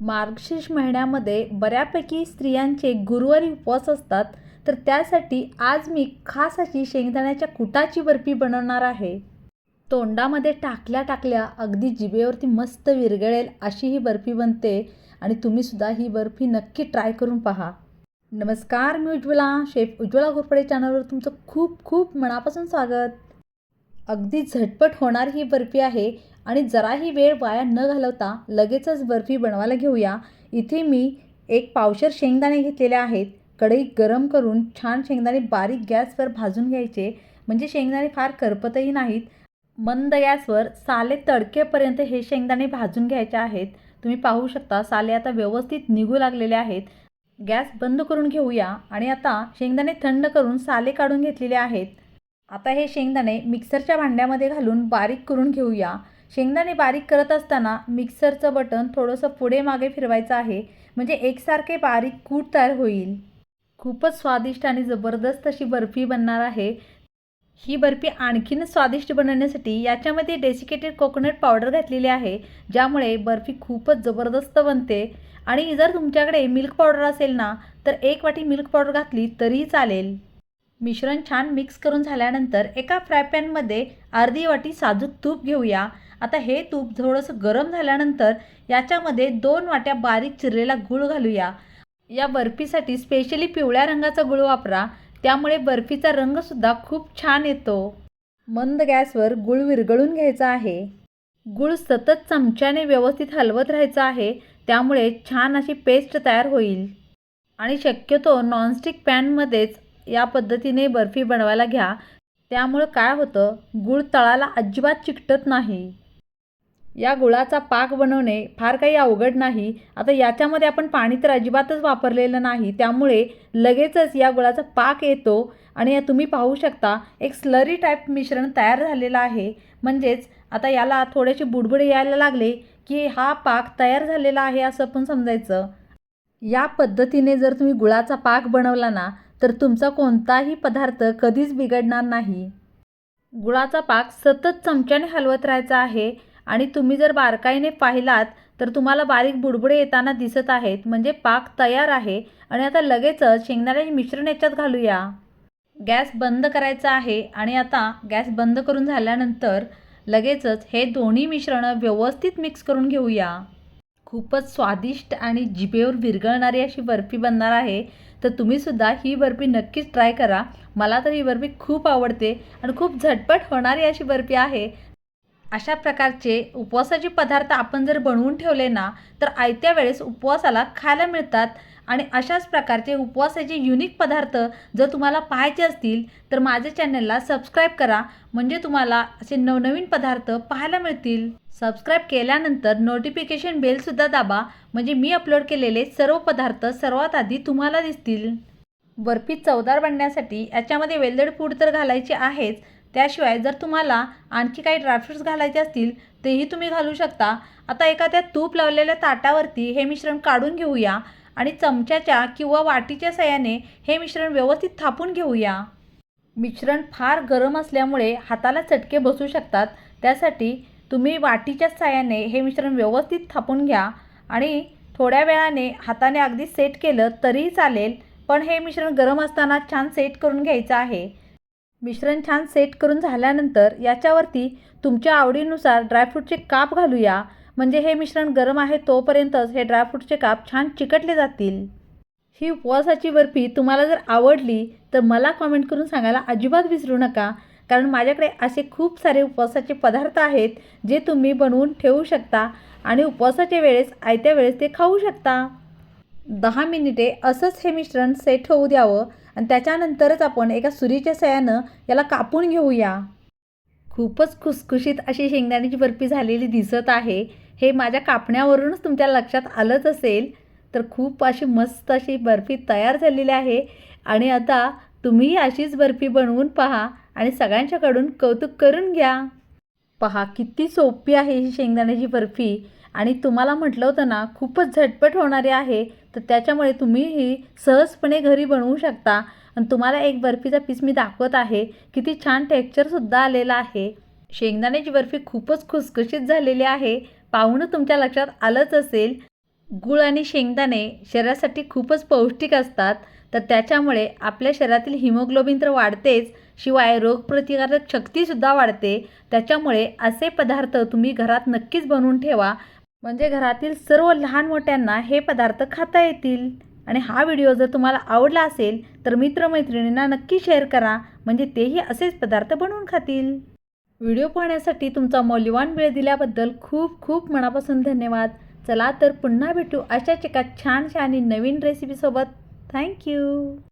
मार्गशीर्ष महिन्यामध्ये बऱ्यापैकी स्त्रियांचे गुरुवारी उपवास असतात तर त्यासाठी आज मी खास अशी शेंगदाण्याच्या कुटाची बर्फी बनवणार आहे. तोंडामध्ये टाकल्या टाकल्या अगदी जिभेवरती मस्त विरगळेल अशी ही बर्फी बनते आणि तुम्हीसुद्धा ही बर्फी नक्की ट्राय करून पहा. नमस्कार मी उज्ज्वला शेफ उज्ज्वला घोरपडे चॅनलवर तुमचं खूप खूप मनापासून स्वागत. अगदी झटपट होणारी ही बर्फी आहे आणि जराही वेळ वाया न घालवता लगेचच बर्फी बनवायला घेऊया. इथे मी एक पावशर शेंगदाणे घेतलेले आहेत. कढई गरम करून छान शेंगदाणे बारीक गॅसवर भाजून घ्यायचे. म्हणजे शेंगदाणे फार करपतही नाहीत. मंद गॅसवर साले तडकेपर्यंत हे शेंगदाणे भाजून घ्यायचे आहेत. तुम्ही पाहू शकता साले आता व्यवस्थित निघू लागलेले आहेत. गॅस बंद करून घेऊया आणि आता शेंगदाणे थंड करून साले काढून घेतलेले आहेत. आता हे शेंगदाणे मिक्सरच्या भांड्यामध्ये घालून बारीक करून घेऊया. शेंगदाणे बारीक करत असताना मिक्सरचं बटन थोडंसं पुढे मागे फिरवायचं आहे. म्हणजे एकसारखे बारीक कूट तयार होईल. खूपच स्वादिष्ट आणि जबरदस्त अशी बर्फी बनणार आहे. ही बर्फी आणखीनच स्वादिष्ट बनवण्यासाठी याच्यामध्ये डेसिकेटेड कोकोनट पावडर घातलेली आहे. ज्यामुळे बर्फी खूपच जबरदस्त बनते. आणि जर तुमच्याकडे मिल्क पावडर असेल ना तर एक वाटी मिल्क पावडर घातली तरीही चालेल. मिश्रण छान मिक्स करून झाल्यानंतर एका फ्राय पॅनमध्ये अर्धी वाटी साजूक तूप घेऊया. आता हे तूप थोडंसं गरम झाल्यानंतर याच्यामध्ये दोन वाट्या बारीक चिरलेला गूळ घालूया. या बर्फीसाठी स्पेशली पिवळ्या रंगाचा गूळ वापरा त्यामुळे बर्फीचा रंगसुद्धा खूप छान येतो. मंद गॅसवर गूळ विरघळून घ्यायचा आहे. गूळ सतत चमच्याने व्यवस्थित हलवत राहायचं आहे त्यामुळे छान अशी पेस्ट तयार होईल. आणि शक्यतो नॉनस्टिक पॅनमध्येच या पद्धतीने बर्फी बनवायला घ्या. त्यामुळं काय होतं गूळ तळाला अजिबात चिकटत नाही. या गुळाचा पाक बनवणे फार काही अवघड नाही. आता याच्यामध्ये आपण पाणी तर अजिबातच वापरलेलं नाही. त्यामुळे लगेचच या गुळाचा पाक येतो आणि तुम्ही पाहू शकता एक स्लरी टाईप मिश्रण तयार झालेलं आहे. म्हणजेच आता याला थोडेसे बुडबुडे यायला लागले की हा पाक तयार झालेला आहे असं पण समजायचं. या पद्धतीने जर तुम्ही गुळाचा पाक बनवला ना तर तुमचा कोणताही पदार्थ कधीच बिघडणार नाही. गुळाचा पाक सतत चमच्याने हलवत राहायचा आहे. आणि तुम्ही जर बारकाईने पाहिलात तर तुम्हाला बारीक बुडबुडे येताना दिसत आहेत. म्हणजे पाक तयार आहे. आणि आता लगेचच शेंगदाण्याचे मिश्रण याच्यात घालूया. गॅस बंद करायचा आहे. आणि आता गॅस बंद करून झाल्यानंतर लगेचच हे दोन्ही मिश्रणं व्यवस्थित मिक्स करून घेऊया. खूपच स्वादिष्ट आणि जिभेवर विरघळणारी अशी बर्फी बनणार आहे. तर तुम्हीसुद्धा ही बर्फी नक्कीच ट्राय करा. मला तर ही बर्फी खूप आवडते. आणि खूप झटपट होणारी अशी बर्फी आहे. अशा प्रकारचे उपवासाचे पदार्थ आपण जर बनवून ठेवले ना तर आयत्या वेळेस उपवासाला खायला मिळतात. आणि अशाच प्रकारचे उपवासाचे युनिक पदार्थ जर तुम्हाला पाहायचे असतील तर माझ्या चॅनलला सबस्क्राईब करा. म्हणजे तुम्हाला असे नवनवीन पदार्थ पाहायला मिळतील. सबस्क्राईब केल्यानंतर नोटिफिकेशन बेलसुद्धा दाबा. म्हणजे मी अपलोड केलेले सर्व पदार्थ सर्वात आधी तुम्हाला दिसतील. बर्फी चवदार बनण्यासाठी याच्यामध्ये वेलदड पूड तर घालायची आहेच त्याशिवाय जर तुम्हाला आणखी काही ड्रायफ्रूट्स घालायचे असतील तेही तुम्ही घालू शकता. आता एखाद्या तूप लावलेल्या ताटावरती हे मिश्रण काढून घेऊया आणि चमच्याच्या किंवा वाटीच्या सहाय्याने हे मिश्रण व्यवस्थित थापून घेऊया. मिश्रण फार गरम असल्यामुळे हाताला चटके बसू शकतात. त्यासाठी तुम्ही वाटीच्या सहाय्याने हे मिश्रण व्यवस्थित थापून घ्या आणि थोड्या वेळाने हाताने अगदी सेट केलं तरीही चालेल पण हे मिश्रण गरम असताना छान सेट करून घ्यायचं आहे. मिश्रण छान सेट करून झाल्यानंतर याच्यावरती तुमच्या आवडीनुसार ड्रायफ्रूटचे काप घालूया. म्हणजे हे मिश्रण गरम आहे तोपर्यंतच हे ड्रायफ्रूटचे काप छान चिकटले जातील. ही उपवासाची बर्फी तुम्हाला जर आवडली तर मला कॉमेंट करून सांगायला अजिबात विसरू नका. कारण माझ्याकडे असे खूप सारे उपवासाचे पदार्थ आहेत जे तुम्ही बनवून ठेवू शकता आणि उपवासाच्या वेळेस आयत्या वेळेस ते खाऊ शकता. दहा मिनिटे असंच हे मिश्रण सेट होऊ द्यावं. आणि त्याच्यानंतरच आपण एका सुरीच्या सयानं याला कापून घेऊया. खूपच खुसखुशीत अशी शेंगदाण्याची बर्फी झालेली दिसत आहे. हे माझ्या कापण्यावरूनच तुमच्या लक्षात आलंच असेल. तर खूप अशी मस्त अशी बर्फी तयार झालेली आहे. आणि आता तुम्ही अशीच बर्फी बनवून पहा आणि सगळ्यांच्याकडून कौतुक करून घ्या. पहा किती सोपी आहे ही शेंगदाण्याची बर्फी. आणि तुम्हाला म्हटलं होतं ना खूपच झटपट होणारी आहे. तर त्याच्यामुळे तुम्ही ही सहजपणे घरी बनवू शकता. आणि तुम्हाला एक बर्फीचा पीस मी दाखवत आहे. किती छान टेक्स्चरसुद्धा आलेला आहे. शेंगदाण्याची बर्फी खूपच खुसखुशीत झालेली आहे. पाहुणं तुमच्या लक्षात आलंच असेल. गूळ आणि शेंगदाणे शरीरासाठी खूपच पौष्टिक असतात. तर त्याच्यामुळे आपल्या शरीरातील हिमोग्लोबिन तर वाढतेच शिवाय रोगप्रतिकारक शक्तीसुद्धा वाढते. त्याच्यामुळे असे पदार्थ तुम्ही घरात नक्कीच बनवून ठेवा. म्हणजे घरातील सर्व लहान मोठ्यांना हे पदार्थ खाता येतील. आणि हा व्हिडिओ जर तुम्हाला आवडला असेल तर मित्रमैत्रिणींना नक्की शेअर करा. म्हणजे तेही असेच पदार्थ बनवून खातील. व्हिडिओ पाहण्यासाठी तुमचा मौल्यवान वेळ दिल्याबद्दल खूप खूप मनापासून धन्यवाद. चला तर पुन्हा भेटू अशाच एका छानशा आणि नवीन रेसिपीसोबत Thank you.